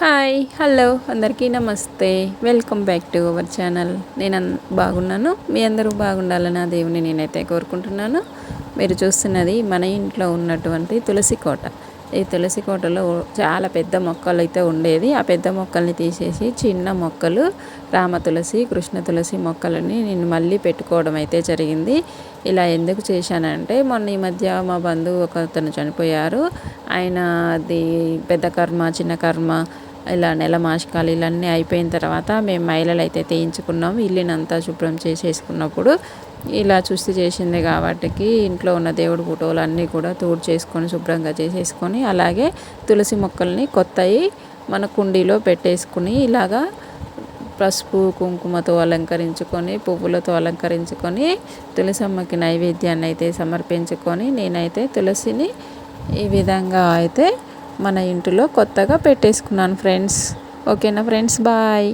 Hi hello అందరికీ నమస్తే. Welcome back to our channel. నేను బాగున్నాను. మీ అందరూ బాగుండాలని ఆ దేవుని నేనైతే కోరుకుంటున్నాను. మీరు చూస్తున్నది మన ఇంట్లో ఉన్నటువంటి తులసి కోట. ఈ తులసి కోటలో చాలా పెద్ద మొక్కలు అయితే ఉండేది. ఆ పెద్ద మొక్కల్ని తీసేసి చిన్న మొక్కలు రామ తులసి కృష్ణ తులసి మొక్కలని నేను మళ్ళీ పెట్టుకోవడం అయితే జరిగింది. ఇలా ఎందుకు చేశానంటే మొన్న ఈ మధ్య మా బంధువు ఒక అతను చనిపోయారు. ఆయన అది పెద్ద కర్మ చిన్న కర్మ ఇలా నెల మాసికాలు ఇవన్నీ అయిపోయిన తర్వాత మేము మహిళలు అయితే తీయించుకున్నాం. ఇల్లునంతా శుభ్రం చేసేసుకున్నప్పుడు ఇలా చూసి చేసింది కాబట్టి ఇంట్లో ఉన్న దేవుడి ఫోటోలు అన్నీ కూడా తోడు చేసుకొని శుభ్రంగా చేసేసుకొని అలాగే తులసి మొక్కల్ని కొత్తవి మన కుండీలో పెట్టేసుకుని ఇలాగా పసుపు కుంకుమతో అలంకరించుకొని పువ్వులతో అలంకరించుకొని తులసమ్మకి నైవేద్యాన్ని అయితే సమర్పించుకొని నేనైతే తులసిని ఈ విధంగా అయితే మన ఇంటిలో కొత్తగా పెట్టేసుకున్నాను ఫ్రెండ్స్ ఓకేనా ఫ్రెండ్స్ బాయ్